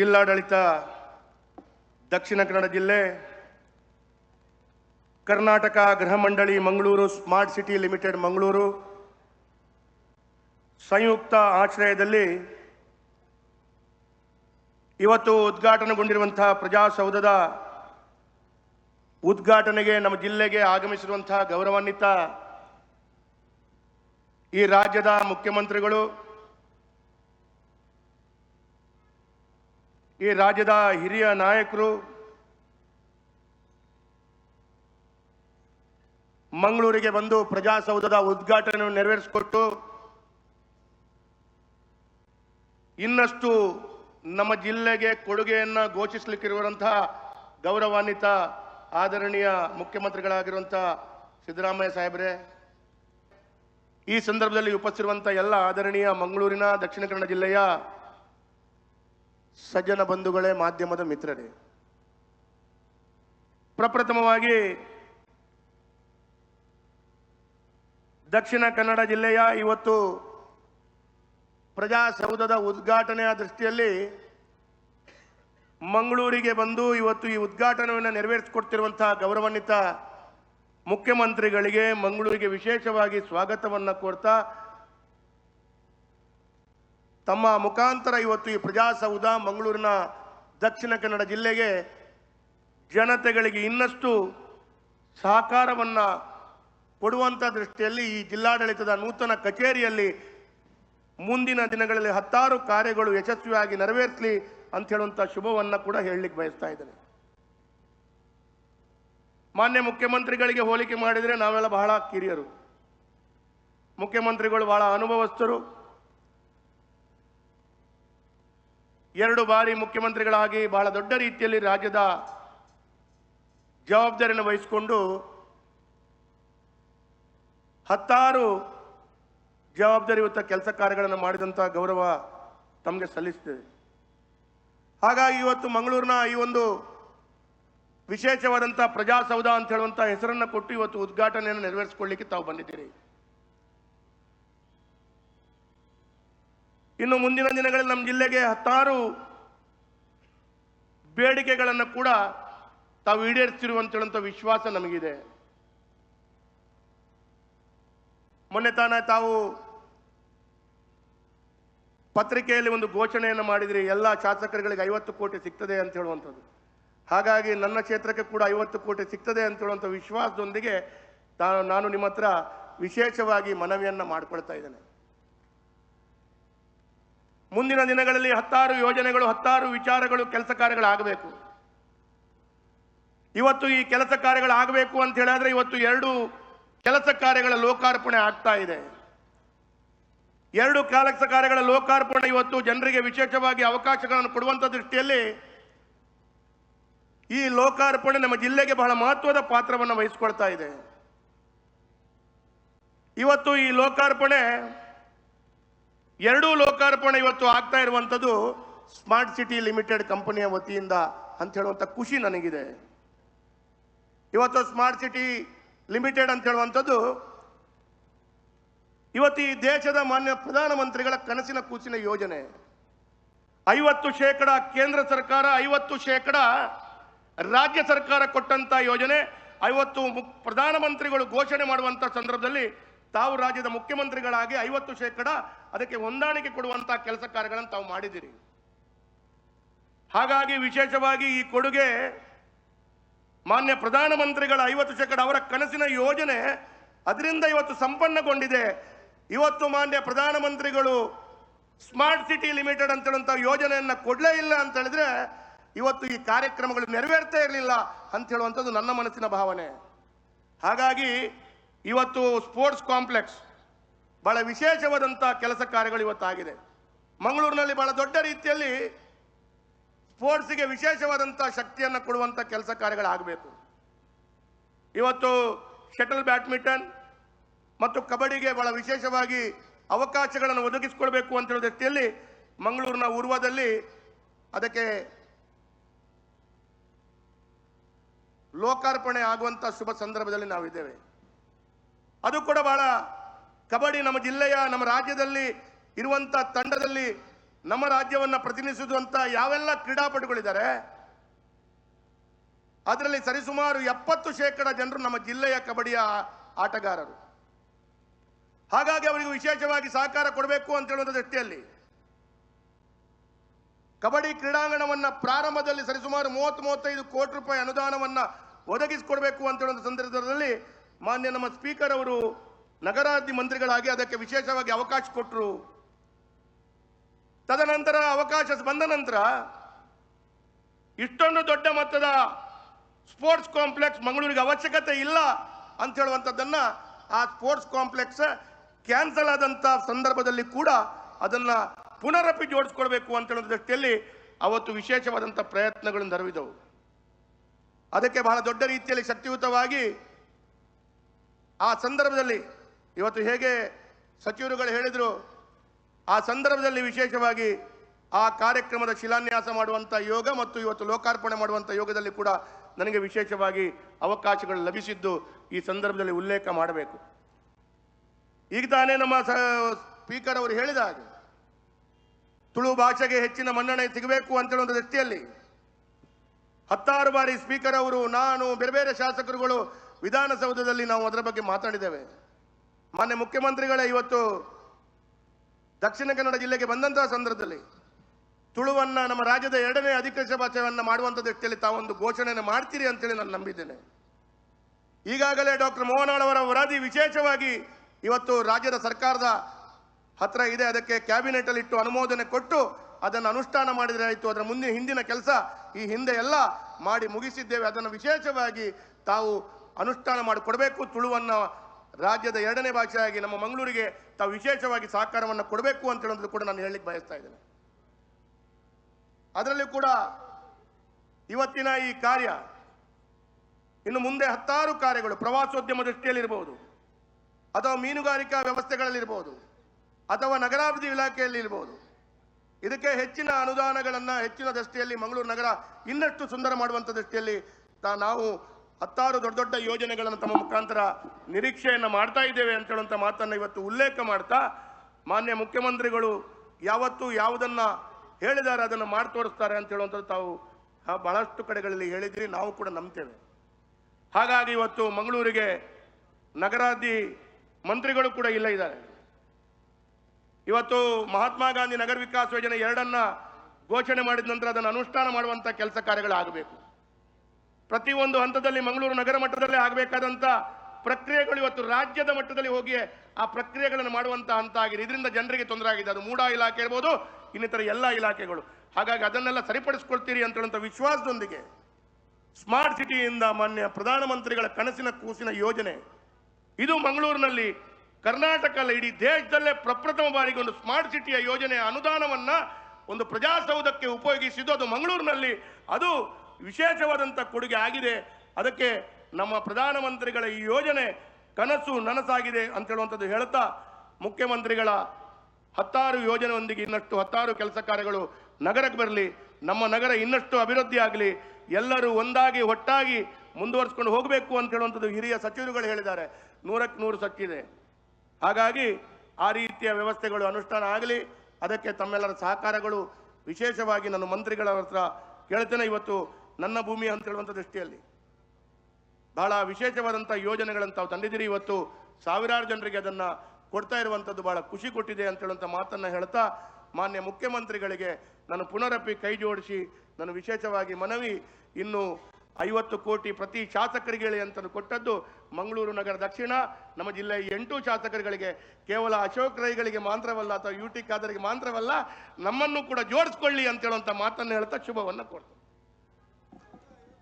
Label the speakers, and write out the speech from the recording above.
Speaker 1: ಜಿಲ್ಲಾಡಳಿತ ದಕ್ಷಿಣ ಕನ್ನಡ ಜಿಲ್ಲೆ, ಕರ್ನಾಟಕ ಗೃಹ ಮಂಡಳಿ Mangaluru smart city limited Mangaluru, ಸಂಯುಕ್ತ ಆಶ್ರಯದಲ್ಲಿ ಇವತ್ತು ಉದ್ಘಾಟನೆಗೊಂಡಿರುವಂತಹ ಪ್ರಜಾಸೌಧದ ಉದ್ಘಾಟನೆಗೆ ನಮ್ಮ ಜಿಲ್ಲೆಗೆ ಆಗಮಿಸಿರುವಂತಹ ಗೌರವಾನ್ವಿತ ಈ ರಾಜ್ಯದ ಮುಖ್ಯಮಂತ್ರಿಗಳು ಈ ರಾಜ್ಯದ ಹಿರಿಯ ನಾಯಕರು ಮಂಗಳೂರಿಗೆ ಬಂದು ಪ್ರಜಾಸೌಧದ ಉದ್ಘಾಟನೆಯನ್ನು ನೆರವೇರಿಸಿಕೊಟ್ಟು ಇನ್ನಷ್ಟು ನಮ್ಮ ಜಿಲ್ಲೆಗೆ ಕೊಡುಗೆಯನ್ನು ಘೋಷಿಸಲಿಕ್ಕಿರುವಂತಹ ಗೌರವಾನ್ವಿತ ಆದರಣೀಯ ಮುಖ್ಯಮಂತ್ರಿಗಳಾಗಿರುವಂಥ ಸಿದ್ದರಾಮಯ್ಯ ಸಾಹೇಬ್ರೆ, ಈ ಸಂದರ್ಭದಲ್ಲಿ ಉಪಸ್ಥಿರುವಂಥ ಎಲ್ಲ ಆದರಣೀಯ ಮಂಗಳೂರಿನ, ದಕ್ಷಿಣ ಕನ್ನಡ ಜಿಲ್ಲೆಯ ಸಜ್ಜನ ಬಂಧುಗಳೇ, ಮಾಧ್ಯಮದ ಮಿತ್ರರೇ. ಪ್ರಪ್ರಥಮವಾಗಿ ದಕ್ಷಿಣ ಕನ್ನಡ ಜಿಲ್ಲೆಯ ಇವತ್ತು ಪ್ರಜಾಸೌಧದ ಉದ್ಘಾಟನೆಯ ದೃಷ್ಟಿಯಲ್ಲಿ ಮಂಗಳೂರಿಗೆ ಬಂದು ಇವತ್ತು ಈ ಉದ್ಘಾಟನೆಯನ್ನು ನೆರವೇರಿಸಿಕೊಡ್ತಿರುವಂತಹ ಗೌರವಾನ್ವಿತ ಮುಖ್ಯಮಂತ್ರಿಗಳಿಗೆ ಮಂಗಳೂರಿಗೆ ವಿಶೇಷವಾಗಿ ಸ್ವಾಗತವನ್ನು ಕೋರ್ತಾ ತಮ್ಮ ಮುಖಾಂತರ ಇವತ್ತು ಈ ಪ್ರಜಾಸೌಧ ಮಂಗಳೂರಿನ ದಕ್ಷಿಣ ಕನ್ನಡ ಜಿಲ್ಲೆಗೆ ಜನತೆಗಳಿಗೆ ಇನ್ನಷ್ಟು ಸಹಕಾರವನ್ನು ಕೊಡುವಂಥ ದೃಷ್ಟಿಯಲ್ಲಿ ಈ ಜಿಲ್ಲಾಡಳಿತದ ನೂತನ ಕಚೇರಿಯಲ್ಲಿ ಮುಂದಿನ ದಿನಗಳಲ್ಲಿ ಹತ್ತಾರು ಕಾರ್ಯಗಳು ಯಶಸ್ವಿಯಾಗಿ ನೆರವೇರಿಸಲಿ ಅಂತ ಹೇಳುವಂಥ ಶುಭವನ್ನು ಕೂಡ ಹೇಳಲಿಕ್ಕೆ ಬಯಸ್ತಾ ಇದ್ದೇನೆ. ಮಾನ್ಯ ಮುಖ್ಯಮಂತ್ರಿಗಳಿಗೆ ಹೋಲಿಕೆ ಮಾಡಿದರೆ ನಾವೆಲ್ಲ ಬಹಳ ಕಿರಿಯರು. ಮುಖ್ಯಮಂತ್ರಿಗಳು ಬಹಳ ಅನುಭವಸ್ಥರು. ಎರಡು ಬಾರಿ ಮುಖ್ಯಮಂತ್ರಿಗಳಾಗಿ ಬಹಳ ದೊಡ್ಡ ರೀತಿಯಲ್ಲಿ ರಾಜ್ಯದ ಜವಾಬ್ದಾರಿಯನ್ನು ವಹಿಸಿಕೊಂಡು ಹತ್ತಾರು ಜವಾಬ್ದಾರಿಯುತ ಕೆಲಸ ಕಾರ್ಯಗಳನ್ನು ಮಾಡಿದಂಥ ಗೌರವ ತಮಗೆ ಸಲ್ಲಿಸ್ತೇವೆ. ಹಾಗಾಗಿ ಇವತ್ತು ಮಂಗಳೂರಿನ ಈ ಒಂದು ವಿಶೇಷವಾದಂಥ ಪ್ರಜಾಸೌಧ ಅಂತ ಹೇಳುವಂಥ ಹೆಸರನ್ನು ಕೊಟ್ಟು ಇವತ್ತು ಉದ್ಘಾಟನೆಯನ್ನು ನೆರವೇರಿಸಿಕೊಳ್ಳಿಕ್ಕೆ ತಾವು ಬಂದಿದ್ದೀರಿ. ಇನ್ನು ಮುಂದಿನ ದಿನಗಳಲ್ಲಿ ನಮ್ಮ ಜಿಲ್ಲೆಗೆ ಹತ್ತಾರು ಬೇಡಿಕೆಗಳನ್ನು ಕೂಡ ತಾವು ಈಡೇರಿಸಿರುವಂತ ವಿಶ್ವಾಸ ನಮಗಿದೆ. ಮೊನ್ನೆ ತಾನೇ ತಾವು ಪತ್ರಿಕೆಯಲ್ಲಿ ಒಂದು ಘೋಷಣೆಯನ್ನು ಮಾಡಿದ್ರಿ, ಎಲ್ಲ ಶಾಸಕರುಗಳಿಗೆ ಐವತ್ತು ಕೋಟಿ ಸಿಗ್ತದೆ ಅಂತ ಹೇಳುವಂಥದ್ದು. ಹಾಗಾಗಿ ನನ್ನ ಕ್ಷೇತ್ರಕ್ಕೆ ಕೂಡ ಐವತ್ತು ಕೋಟಿ ಸಿಗ್ತದೆ ಅಂತ ಹೇಳುವಂಥ ವಿಶ್ವಾಸದೊಂದಿಗೆ ನಾನು ನಿಮ್ಮ ಹತ್ರ ವಿಶೇಷವಾಗಿ ಮನವಿಯನ್ನು ಮಾಡಿಕೊಳ್ತಾ ಇದ್ದೇನೆ. ಮುಂದಿನ ದಿನಗಳಲ್ಲಿ ಹತ್ತಾರು ಯೋಜನೆಗಳು, ಹತ್ತಾರು ವಿಚಾರಗಳು, ಕೆಲಸ ಕಾರ್ಯಗಳಾಗಬೇಕು. ಇವತ್ತು ಈ ಕೆಲಸ ಕಾರ್ಯಗಳಾಗಬೇಕು ಅಂತ ಹೇಳಿದ್ರೆ ಇವತ್ತು ಎರಡು ಕೆಲಸ ಕಾರ್ಯಗಳ ಲೋಕಾರ್ಪಣೆ ಆಗ್ತಾ ಇದೆ. ಎರಡು ಕೆಲಸ ಕಾರ್ಯಗಳ ಲೋಕಾರ್ಪಣೆ ಇವತ್ತು ಜನರಿಗೆ ವಿಶೇಷವಾಗಿ ಅವಕಾಶಗಳನ್ನು ಕೊಡುವಂಥ ದೃಷ್ಟಿಯಲ್ಲಿ ಈ ಲೋಕಾರ್ಪಣೆ ನಮ್ಮ ಜಿಲ್ಲೆಗೆ ಬಹಳ ಮಹತ್ವದ ಪಾತ್ರವನ್ನು ವಹಿಸಿಕೊಳ್ತಾ ಇದೆ. ಇವತ್ತು ಈ ಲೋಕಾರ್ಪಣೆ ಎರಡೂ ಲೋಕಾರ್ಪಣೆ ಇವತ್ತು ಆಗ್ತಾ ಇರುವಂಥದ್ದು ಸ್ಮಾರ್ಟ್ ಸಿಟಿ ಲಿಮಿಟೆಡ್ ಕಂಪನಿಯ ವತಿಯಿಂದ ಅಂತ ಹೇಳುವಂಥ ಖುಷಿ ನನಗಿದೆ. ಇವತ್ತು ಸ್ಮಾರ್ಟ್ ಸಿಟಿ ಲಿಮಿಟೆಡ್ ಅಂತ ಹೇಳುವಂಥದ್ದು ಇವತ್ತು ಈ ದೇಶದ ಮಾನ್ಯ ಪ್ರಧಾನಮಂತ್ರಿಗಳ ಕನಸಿನ ಕೂಸಿನ ಯೋಜನೆ. ಐವತ್ತು ಶೇಕಡ ಕೇಂದ್ರ ಸರ್ಕಾರ, ಐವತ್ತು ಶೇಕಡ ರಾಜ್ಯ ಸರ್ಕಾರ ಕೊಟ್ಟಂತ ಯೋಜನೆ, ಐವತ್ತು ಪ್ರಧಾನಮಂತ್ರಿಗಳು ಘೋಷಣೆ ಮಾಡುವಂತ ಸಂದರ್ಭದಲ್ಲಿ ತಾವು ರಾಜ್ಯದ ಮುಖ್ಯಮಂತ್ರಿಗಳಾಗಿ ಐವತ್ತು ಶೇಕಡ ಅದಕ್ಕೆ ಹೊಂದಾಣಿಕೆ ಕೊಡುವಂತಹ ಕೆಲಸ ಕಾರ್ಯಗಳನ್ನು ತಾವು ಮಾಡಿದ್ದೀರಿ. ಹಾಗಾಗಿ ವಿಶೇಷವಾಗಿ ಈ ಕೊಡುಗೆ ಮಾನ್ಯ ಪ್ರಧಾನಮಂತ್ರಿಗಳ ಐವತ್ತು ಶೇಕಡ ಅವರ ಕನಸಿನ ಯೋಜನೆ ಅದರಿಂದ ಇವತ್ತು ಸಂಪನ್ನಗೊಂಡಿದೆ. ಇವತ್ತು ಮಾನ್ಯ ಪ್ರಧಾನಮಂತ್ರಿಗಳು ಸ್ಮಾರ್ಟ್ ಸಿಟಿ ಲಿಮಿಟೆಡ್ ಅಂತ ಹೇಳುವಂಥ ಯೋಜನೆಯನ್ನ ಕೊಡಲೇ ಇಲ್ಲ ಅಂತ ಹೇಳಿದ್ರೆ ಇವತ್ತು ಈ ಕಾರ್ಯಕ್ರಮಗಳು ನೆರವೇರ್ತಾ ಇರಲಿಲ್ಲ ಅಂತ ಹೇಳುವಂಥದ್ದು ನನ್ನ ಮನಸ್ಸಿನ ಭಾವನೆ. ಹಾಗಾಗಿ ಇವತ್ತು ಸ್ಪೋರ್ಟ್ಸ್ ಕಾಂಪ್ಲೆಕ್ಸ್ ಬಹಳ ವಿಶೇಷವಾದಂಥ ಕೆಲಸ ಕಾರ್ಯಗಳು ಇವತ್ತಾಗಿದೆ. ಮಂಗಳೂರಿನಲ್ಲಿ ಬಹಳ ದೊಡ್ಡ ರೀತಿಯಲ್ಲಿ ಸ್ಪೋರ್ಟ್ಸಿಗೆ ವಿಶೇಷವಾದಂಥ ಶಕ್ತಿಯನ್ನು ಕೊಡುವಂಥ ಕೆಲಸ ಕಾರ್ಯಗಳಾಗಬೇಕು. ಇವತ್ತು ಶಟಲ್ ಬ್ಯಾಡ್ಮಿಂಟನ್ ಮತ್ತು ಕಬಡ್ಡಿಗೆ ಬಹಳ ವಿಶೇಷವಾಗಿ ಅವಕಾಶಗಳನ್ನು ಒದಗಿಸಿಕೊಳ್ಬೇಕು ಅಂತ ಹೇಳೋ ರೀತಿಯಲ್ಲಿ ಮಂಗಳೂರಿನ ಉರ್ವದಲ್ಲಿ ಅದಕ್ಕೆ ಲೋಕಾರ್ಪಣೆ ಆಗುವಂಥ ಶುಭ ಸಂದರ್ಭದಲ್ಲಿ ನಾವಿದ್ದೇವೆ. ಅದು ಕೂಡ ಬಹಳ ಕಬಡ್ಡಿ ನಮ್ಮ ಜಿಲ್ಲೆಯ, ನಮ್ಮ ರಾಜ್ಯದಲ್ಲಿ ಇರುವಂಥ ತಂಡದಲ್ಲಿ ನಮ್ಮ ರಾಜ್ಯವನ್ನ ಪ್ರತಿನಿಧಿಸುವಂತ ಯಾವೆಲ್ಲ ಕ್ರೀಡಾಪಟುಗಳಿದ್ದಾರೆ, ಅದರಲ್ಲಿ ಸರಿಸುಮಾರು ಎಪ್ಪತ್ತು ಶೇಕಡ ಜನರು ನಮ್ಮ ಜಿಲ್ಲೆಯ ಕಬಡ್ಡಿಯ ಆಟಗಾರರು. ಹಾಗಾಗಿ ಅವರಿಗೆ ವಿಶೇಷವಾಗಿ ಸಹಕಾರ ಕೊಡಬೇಕು ಅಂತ ಹೇಳುವಂಥ ದೃಷ್ಟಿಯಲ್ಲಿ ಕಬಡ್ಡಿ ಕ್ರೀಡಾಂಗಣವನ್ನ ಪ್ರಾರಂಭದಲ್ಲಿ ಸರಿಸುಮಾರು ಮೂವತ್ತು ಮೂವತ್ತೈದು ಕೋಟಿ ರೂಪಾಯಿ ಅನುದಾನವನ್ನ ಒದಗಿಸಿಕೊಡಬೇಕು ಅಂತ ಹೇಳುವಂಥ ಸಂದರ್ಭದಲ್ಲಿ ಮಾನ್ಯ ನಮ್ಮ ಸ್ಪೀಕರ್ ಅವರು ನಗರಾದಿ ಮಂತ್ರಿಗಳಾಗಿ ಅದಕ್ಕೆ ವಿಶೇಷವಾಗಿ ಅವಕಾಶ ಕೊಟ್ಟರು ತದನಂತರ ಅವಕಾಶ ಬಂದ ನಂತರ ಇಷ್ಟೊಂದು ದೊಡ್ಡ ಮೊತ್ತದ ಸ್ಪೋರ್ಟ್ಸ್ ಕಾಂಪ್ಲೆಕ್ಸ್ ಮಂಗಳೂರಿಗೆ ಅವಶ್ಯಕತೆ ಇಲ್ಲ ಅಂತ ಹೇಳುವಂಥದ್ದನ್ನ ಆ ಸ್ಪೋರ್ಟ್ಸ್ ಕಾಂಪ್ಲೆಕ್ಸ್ ಕ್ಯಾನ್ಸಲ್ ಆದಂತ ಸಂದರ್ಭದಲ್ಲಿ ಕೂಡ ಅದನ್ನ ಪುನರಪಿ ಜೋಡಿಸ್ಕೊಳ್ಬೇಕು ಅಂತ ಹೇಳೋ ದೃಷ್ಟಿಯಲ್ಲಿ ಅವತ್ತು ವಿಶೇಷವಾದಂಥ ಪ್ರಯತ್ನಗಳನ್ನು ನೆರವಿದವು. ಅದಕ್ಕೆ ಬಹಳ ದೊಡ್ಡ ರೀತಿಯಲ್ಲಿ ಶಕ್ತಿಯುತವಾಗಿ ಆ ಸಂದರ್ಭದಲ್ಲಿ ಇವತ್ತು ಹೇಗೆ ಸಚಿವರುಗಳು ಹೇಳಿದರು, ಆ ಸಂದರ್ಭದಲ್ಲಿ ವಿಶೇಷವಾಗಿ ಆ ಕಾರ್ಯಕ್ರಮದ ಶಿಲಾನ್ಯಾಸ ಮಾಡುವಂಥ ಯೋಗ ಮತ್ತು ಇವತ್ತು ಲೋಕಾರ್ಪಣೆ ಮಾಡುವಂಥ ಯೋಗದಲ್ಲಿ ಕೂಡ ನನಗೆ ವಿಶೇಷವಾಗಿ ಅವಕಾಶಗಳು ಲಭಿಸಿದ್ದು ಈ ಸಂದರ್ಭದಲ್ಲಿ ಉಲ್ಲೇಖ ಮಾಡಬೇಕು. ಈಗ ತಾನೇ ನಮ್ಮ ಸ್ಪೀಕರ್ ಅವರು ಹೇಳಿದ ಹಾಗೆ, ತುಳು ಭಾಷೆಗೆ ಹೆಚ್ಚಿನ ಮನ್ನಣೆ ಸಿಗಬೇಕು ಅಂತ ಹೇಳುವ ದೃಷ್ಟಿಯಲ್ಲಿ ಹತ್ತಾರು ಬಾರಿ ಸ್ಪೀಕರ್ ಅವರು, ನಾನು ಬೇರೆ ಬೇರೆ ಶಾಸಕರುಗಳು ವಿಧಾನಸೌಧದಲ್ಲಿ ನಾವು ಅದರ ಬಗ್ಗೆ ಮಾತಾಡಿದ್ದೇವೆ ಮಾನ್ಯ ಮುಖ್ಯಮಂತ್ರಿಗಳೇ, ಇವತ್ತು ದಕ್ಷಿಣ ಕನ್ನಡ ಜಿಲ್ಲೆಗೆ ಬಂದಂತಹ ಸಂದರ್ಭದಲ್ಲಿ ತುಳುವನ್ನ ನಮ್ಮ ರಾಜ್ಯದ ಎರಡನೇ ಅಧಿಕೃತ ಭಾಷೆಯನ್ನ ಮಾಡುವಂತ ದೃಷ್ಟಿಯಲ್ಲಿ ತಾವೊಂದು ಘೋಷಣೆಯನ್ನು ಮಾಡ್ತೀರಿ ಅಂತೇಳಿ ನಾನು ನಂಬಿದ್ದೇನೆ. ಈಗಾಗಲೇ ಡಾಕ್ಟರ್ ಮೋಹನಾಳ್ ಅವರ ವರದಿ ವಿಶೇಷವಾಗಿ ಇವತ್ತು ರಾಜ್ಯದ ಸರ್ಕಾರದ ಹತ್ರ ಇದೆ. ಅದಕ್ಕೆ ಕ್ಯಾಬಿನೆಟ್ ಅಲ್ಲಿ ಇಟ್ಟು ಅನುಮೋದನೆ ಕೊಟ್ಟು ಅದನ್ನು ಅನುಷ್ಠಾನ ಮಾಡಿದರೆ ಆಯಿತು. ಅದರ ಮುಂದೆ ಹಿಂದಿನ ಕೆಲಸ ಈ ಹಿಂದೆ ಎಲ್ಲ ಮಾಡಿ ಮುಗಿಸಿದ್ದೇವೆ. ಅದನ್ನು ವಿಶೇಷವಾಗಿ ತಾವು ಅನುಷ್ಠಾನ ಮಾಡಿಕೊಡಬೇಕು. ತುಳುವನ್ನು ರಾಜ್ಯದ ಎರಡನೇ ಭಾಷೆಯಾಗಿ ನಮ್ಮ ಮಂಗಳೂರಿಗೆ ತಾವು ವಿಶೇಷವಾಗಿ ಸಹಕಾರವನ್ನು ಕೊಡಬೇಕು ಅಂತ ಹೇಳೋದು ಕೂಡ ನಾನು ಹೇಳಲಿಕ್ಕೆ ಬಯಸ್ತಾ ಇದ್ದೇನೆ. ಅದರಲ್ಲಿ ಕೂಡ ಇವತ್ತಿನ ಈ ಕಾರ್ಯ ಇನ್ನು ಮುಂದೆ ಹತ್ತಾರು ಕಾರ್ಯಗಳು ಪ್ರವಾಸೋದ್ಯಮ ದೃಷ್ಟಿಯಲ್ಲಿರಬಹುದು ಅಥವಾ ಮೀನುಗಾರಿಕಾ ವ್ಯವಸ್ಥೆಗಳಲ್ಲಿರಬಹುದು ಅಥವಾ ನಗರಾಭಿವೃದ್ಧಿ ಇಲಾಖೆಯಲ್ಲಿ ಇರಬಹುದು ಇದಕ್ಕೆ ಹೆಚ್ಚಿನ ಅನುದಾನಗಳನ್ನು ಹೆಚ್ಚಿನ ದೃಷ್ಟಿಯಲ್ಲಿ ಮಂಗಳೂರು ನಗರ ಇನ್ನಷ್ಟು ಸುಂದರ ಮಾಡುವಂಥ ದೃಷ್ಟಿಯಲ್ಲಿ ನಾವು ಹತ್ತಾರು ದೊಡ್ಡ ದೊಡ್ಡ ಯೋಜನೆಗಳನ್ನು ತಮ್ಮ ಮುಖಾಂತರ ನಿರೀಕ್ಷೆಯನ್ನು ಮಾಡ್ತಾ ಇದ್ದೇವೆ ಅಂತ ಹೇಳುವಂಥ ಮಾತನ್ನು ಇವತ್ತು ಉಲ್ಲೇಖ ಮಾಡ್ತಾ ಮಾನ್ಯ ಮುಖ್ಯಮಂತ್ರಿಗಳು ಯಾವತ್ತೂ ಯಾವುದನ್ನು ಹೇಳಿದ್ದಾರೆ ಅದನ್ನು ಮಾಡಿ ತೋರಿಸ್ತಾರೆ ಅಂತ ಹೇಳುವಂಥದ್ದು ತಾವು ಬಹಳಷ್ಟು ಕಡೆಗಳಲ್ಲಿ ಹೇಳಿದ್ರಿ, ನಾವು ಕೂಡ ನಂಬ್ತೇವೆ. ಹಾಗಾಗಿ ಇವತ್ತು ಮಂಗಳೂರಿಗೆ ನಗರಾಧಿ ಮಂತ್ರಿಗಳು ಕೂಡ ಇಲ್ಲ ಇದ್ದಾರೆ. ಇವತ್ತು ಮಹಾತ್ಮ ಗಾಂಧಿ ನಗರ ವಿಕಾಸ ಯೋಜನೆ ಎರಡನ್ನ ಘೋಷಣೆ ಮಾಡಿದ ನಂತರ ಅದನ್ನು ಅನುಷ್ಠಾನ ಮಾಡುವಂಥ ಕೆಲಸ ಕಾರ್ಯಗಳಾಗಬೇಕು. ಪ್ರತಿಯೊಂದು ಹಂತದಲ್ಲಿ ಮಂಗಳೂರು ನಗರ ಮಟ್ಟದಲ್ಲಿ ಆಗಬೇಕಾದಂಥ ಪ್ರಕ್ರಿಯೆಗಳು ಇವತ್ತು ರಾಜ್ಯದ ಮಟ್ಟದಲ್ಲಿ ಹೋಗಿ ಆ ಪ್ರಕ್ರಿಯೆಗಳನ್ನು ಮಾಡುವಂಥ ಹಂತ ಆಗಿದೆ. ಇದರಿಂದ ಜನರಿಗೆ ತೊಂದರೆ ಆಗಿದೆ. ಅದು ಮೂಡಾ ಇಲಾಖೆ ಇರ್ಬೋದು ಇನ್ನಿತರ ಎಲ್ಲ ಇಲಾಖೆಗಳು. ಹಾಗಾಗಿ ಅದನ್ನೆಲ್ಲ ಸರಿಪಡಿಸ್ಕೊಳ್ತೀರಿ ಅಂತ ಹೇಳುವಂಥ ವಿಶ್ವಾಸದೊಂದಿಗೆ ಸ್ಮಾರ್ಟ್ ಸಿಟಿಯಿಂದ ಮಾನ್ಯ ಪ್ರಧಾನಮಂತ್ರಿಗಳ ಕನಸಿನ ಕೂಸಿನ ಯೋಜನೆ. ಇದು ಮಂಗಳೂರಿನಲ್ಲಿ ಕರ್ನಾಟಕ ಅಲ್ಲ, ಇಡೀ ದೇಶದಲ್ಲೇ ಪ್ರಪ್ರಥಮ ಬಾರಿಗೆ ಒಂದು ಸ್ಮಾರ್ಟ್ ಸಿಟಿಯ ಯೋಜನೆಯ ಅನುದಾನವನ್ನ ಒಂದು ಪ್ರಜಾಸೌಧಕ್ಕೆ ಉಪಯೋಗಿಸಿದ್ದು ಅದು ಮಂಗಳೂರಿನಲ್ಲಿ. ಅದು ವಿಶೇಷವಾದಂಥ ಕೊಡುಗೆ ಆಗಿದೆ. ಅದಕ್ಕೆ ನಮ್ಮ ಪ್ರಧಾನಮಂತ್ರಿಗಳ ಈ ಯೋಜನೆ ಕನಸು ನನಸಾಗಿದೆ ಅಂತ ಹೇಳುವಂಥದ್ದು ಹೇಳ್ತಾ ಮುಖ್ಯಮಂತ್ರಿಗಳ ಹತ್ತಾರು ಯೋಜನೆಯೊಂದಿಗೆ ಇನ್ನಷ್ಟು ಹತ್ತಾರು ಕೆಲಸ ಕಾರ್ಯಗಳು ನಗರಕ್ಕೆ ಬರಲಿ, ನಮ್ಮ ನಗರ ಇನ್ನಷ್ಟು ಅಭಿವೃದ್ಧಿ ಆಗಲಿ, ಎಲ್ಲರೂ ಒಂದಾಗಿ ಒಟ್ಟಾಗಿ ಮುಂದುವರಿಸ್ಕೊಂಡು ಹೋಗಬೇಕು ಅಂತ ಹೇಳುವಂಥದ್ದು ಹಿರಿಯ ಸಚಿವರುಗಳು ಹೇಳಿದ್ದಾರೆ. ನೂರಕ್ಕೆ ನೂರು ಸಚ್ಚಿದೆ ಹಾಗಾಗಿ ಆ ರೀತಿಯ ವ್ಯವಸ್ಥೆಗಳು ಅನುಷ್ಠಾನ ಆಗಲಿ, ಅದಕ್ಕೆ ತಮ್ಮೆಲ್ಲರ ಸಹಕಾರಗಳು ವಿಶೇಷವಾಗಿ ನನ್ನ ಮಂತ್ರಿಗಳ ಹತ್ರ ಕೇಳ್ತೇನೆ. ಇವತ್ತು ನನ್ನ ಭೂಮಿ ಅಂತ ಹೇಳುವಂಥ ದೃಷ್ಟಿಯಲ್ಲಿ. ಬಹಳ ವಿಶೇಷವಾದಂಥ ಯೋಜನೆಗಳನ್ನು ತಾವು ತಂದಿದ್ದೀರಿ. ಇವತ್ತು ಸಾವಿರಾರು ಜನರಿಗೆ ಅದನ್ನು ಕೊಡ್ತಾ ಇರುವಂಥದ್ದು ಬಹಳ ಖುಷಿ ಕೊಟ್ಟಿದೆ ಅಂತ ಹೇಳುವಂಥ ಮಾತನ್ನ ಹೇಳ್ತಾ ಮಾನ್ಯ ಮುಖ್ಯಮಂತ್ರಿಗಳಿಗೆ ನಾನು ಪುನರಪಿ ಕೈ ಜೋಡಿಸಿ, ನಾನು ವಿಶೇಷವಾಗಿ ಮನವಿ ಇನ್ನು ಐವತ್ತು ಕೋಟಿ ಪ್ರತಿ ಶಾಸಕರಿಗೆ ಅಂತ ಕೊಟ್ಟದ್ದು ಮಂಗಳೂರು ನಗರ ದಕ್ಷಿಣ. ನಮ್ಮ ಜಿಲ್ಲೆಯ ಎಂಟು ಶಾಸಕರುಗಳಿಗೆ, ಕೇವಲ ಅಶೋಕ್ ರೈಗಳಿಗೆ ಮಾತ್ರವಲ್ಲ ಅಥವಾ ಯು ಟಿ ಖಾದರಿಗೆ ಮಾತ್ರವಲ್ಲ, ನಮ್ಮನ್ನು ಕೂಡ ಜೋಡಿಸ್ಕೊಳ್ಳಿ ಅಂತ ಹೇಳುವಂಥ ಮಾತನ್ನು ಹೇಳ್ತಾ ಶುಭವನ್ನು ಕೊಡ್ತೇನೆ